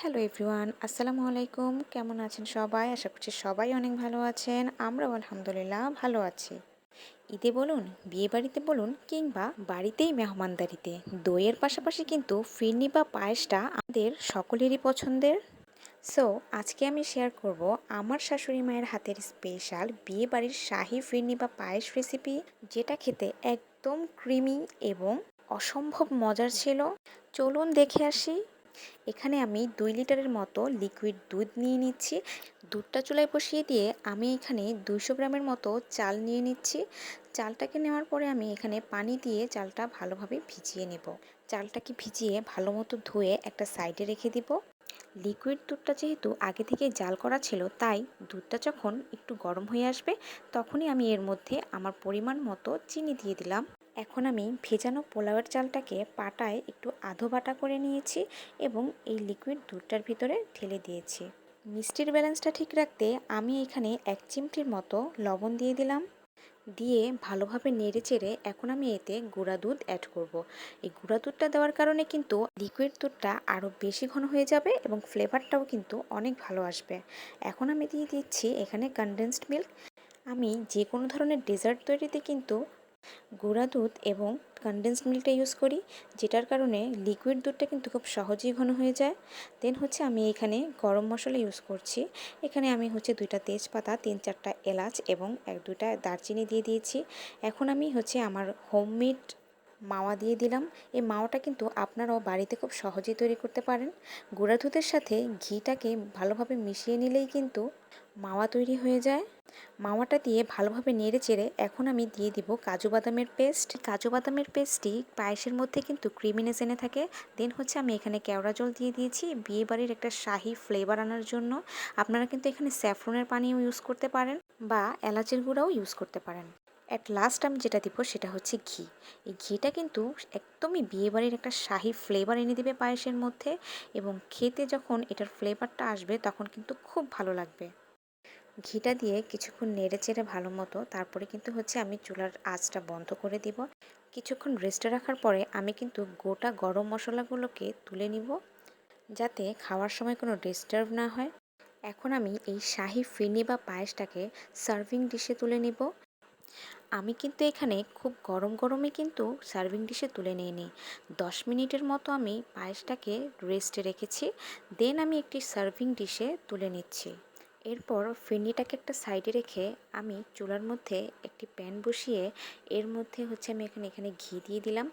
Hello everyone, আসসালামু আলাইকুম। কেমন আছেন সবাই? আশা করছি সবাই অনেক ভালো আছেন। আমরাও আলহামদুলিল্লাহ ভালো আছি। ঈদে বলুন, বিয়ে বাড়িতে বলুন কিংবা বাড়িতেই মেহমানদারিতে, দইয়ের পাশাপাশি কিন্তু ফিরনি বা পায়েসটা আমাদের সকলেরই পছন্দের। সো আজকে আমি শেয়ার করব আমার শাশুড়ি মায়ের হাতের স্পেশাল বিয়ে বাড়ির শাহি ফিরনি বা পায়েস রেসিপি যেটা খেতে একদম ক্রিমি এবং অসম্ভব মজার ছিল। চলুন দেখে আসি। এখানে আমি দুই লিটারের মতো লিকুইড দুধ নিয়ে নিচ্ছি। দুধটা চুলায় বসিয়ে দিয়ে আমি এখানে দুইশো গ্রামের মতো চাল নিয়ে নিচ্ছি। চালটাকে নেওয়ার পরে আমি এখানে পানি দিয়ে চালটা ভালোভাবে ভিজিয়ে নেব। চালটাকে ভিজিয়ে ভালো মতো ধুয়ে একটা সাইডে রেখে দিব। লিকুইড দুধটা যেহেতু আগে থেকে জাল করা ছিল, তাই দুধটা যখন একটু গরম হয়ে আসবে, তখনই আমি এর মধ্যে আমার পরিমাণ মতো চিনি দিয়ে দিলাম। এখন আমি ভেজানো পোলাওয়ের চালটাকে পাটায় একটু আধো বাটা করে নিয়েছি এবং এই লিকুইড দুধটার ভিতরে ঢেলে দিয়েছি। মিষ্টির ব্যালেন্সটা ঠিক রাখতে আমি এখানে এক চিমটির মতো লবণ দিয়ে দিলাম। দিয়ে ভালোভাবে নেড়ে চেড়ে এখন আমি এতে গুঁড়া দুধ অ্যাড করব। এই গুঁড়া দুধটা দেওয়ার কারণে কিন্তু লিকুইড দুধটা আরও বেশি ঘন হয়ে যাবে এবং ফ্লেভারটাও কিন্তু অনেক ভালো আসবে। এখন আমি দিয়ে দিচ্ছি এখানে কনডেন্সড মিল্ক আমি যে কোনো ধরনের ডেজার্ট তৈরিতে কিন্তু গুঁড়া দুধ এবং কনডেন্স মিল্কটা ইউজ করি, যেটার কারণে লিকুইড দুধটা কিন্তু খুব সহজেই ঘন হয়ে যায়। দেন হচ্ছে আমি এখানে গরম মশলা ইউজ করছি। এখানে আমি হচ্ছে দুইটা তেজপাতা, তিন চারটা এলাচ এবং এক দুইটা দারচিনি দিয়ে দিয়েছি। এখন আমি হচ্ছে আমার হোমমেড মাওয়া দিয়ে দিলাম। এই মাওয়াটা কিন্তু আপনারাও বাড়িতে খুব সহজেই তৈরি করতে পারেন। গুঁড়া দুধের সাথে ঘিটাকে ভালোভাবে মিশিয়ে নিলেই কিন্তু মাওয়া তৈরি হয়ে যায়। মাওয়াটা দিয়ে ভালোভাবে নেড়ে চেড়ে এখন আমি দিয়ে দিব কাজু বাদামের পেস্ট। কাজু বাদামের পেস্টটি পায়েসের মধ্যে কিন্তু ক্রিমিনেস এনে থাকে। দেন হচ্ছে আমি এখানে কেওড়া জল দিয়ে দিয়েছি। বিয়ে বাড়ির একটা শাহি ফ্লেভার আনার জন্য। আপনারা কিন্তু এখানে স্যাফরনের পানিও ইউজ করতে পারেন বা এলাচের গুঁড়াও ইউজ করতে পারেন। অ্যাট লাস্ট আমি যেটা দিব সেটা হচ্ছে ঘি। এই ঘিটা কিন্তু একদমই বিয়েবাড়ির একটা শাহি ফ্লেভার এনে দেবে পায়েসের মধ্যে এবং খেতে যখন এটার ফ্লেভারটা আসবে তখন কিন্তু খুব ভালো লাগবে। ঘিটা দিয়ে কিছুক্ষণ নেড়ে চেড়ে ভালো মতো, তারপরে কিন্তু হচ্ছে আমি চুলার আঁচটা বন্ধ করে দিব। কিছুক্ষণ রেস্টে রাখার পরে আমি কিন্তু গোটা গরম মশলাগুলোকে তুলে নিব, যাতে খাওয়ার সময় কোনো ডিস্টার্ব না হয়। এখন আমি এই শাহি ফিরনি বা পায়েসটাকে সার্ভিং ডিশে তুলে নিব। আমি কিন্তু এখানে খুব গরম গরমে কিন্তু সার্ভিং ডিশে তুলে নিয়ে নিই দশ মিনিটের মতো আমি পায়েসটাকে রেস্টে রেখেছি দেন আমি একটি সার্ভিং ডিশে তুলে নিচ্ছি। এরপর ফিরনিটাকে একটা সাইডে রেখে আমি চুলার মধ্যে একটি প্যান বসিয়ে এর মধ্যে হচ্ছে আমি এখানে এখানে ঘি দিয়ে দিলাম।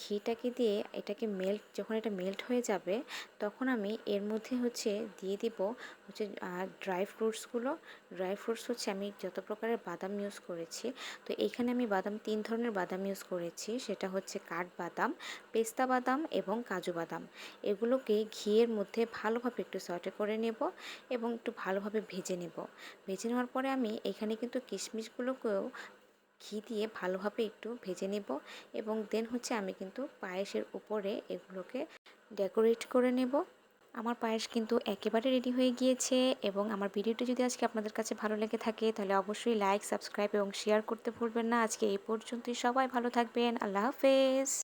ঘিটাকে দিয়ে এটাকে মেল্ট যখন এটা মেল্ট হয়ে যাবে, তখন আমি এর মধ্যে হচ্ছে দিয়ে দিব হচ্ছে ড্রাই ফ্রুটসগুলো ড্রাই ফ্রুটস হচ্ছে আমি যত প্রকারের বাদাম ইউজ করেছি, তো এখানে আমি বাদাম, তিন ধরনের বাদাম ইউজ করেছি। সেটা হচ্ছে কাঠ বাদাম, পেস্তা বাদাম এবং কাজু বাদাম। এগুলোকে ঘিয়ের মধ্যে ভালোভাবে একটু সটে করে নেব এবং একটু ভালোভাবে ভেজে নেব। ভেজে নেওয়ার পরে আমি এখানে কিন্তু কিশমিশগুলোকেও ঘি দিয়ে ভালোভাবে একটু ভেজে নেব এবং দেন হচ্ছে আমি কিন্তু পায়েসের উপরে এগুলোকে ডেকোরেট করে নেব। আমার পায়েস কিন্তু একেবারে রেডি হয়ে গিয়েছে এবং আমার ভিডিওটি যদি আজকে আপনাদের কাছে ভালো লেগে থাকে তাহলে অবশ্যই লাইক সাবস্ক্রাইব এবং শেয়ার করতে ভুলবেন না। আজকে এই পর্যন্তই। সবাই ভালো থাকবেন। আল্লাহ হাফেজ।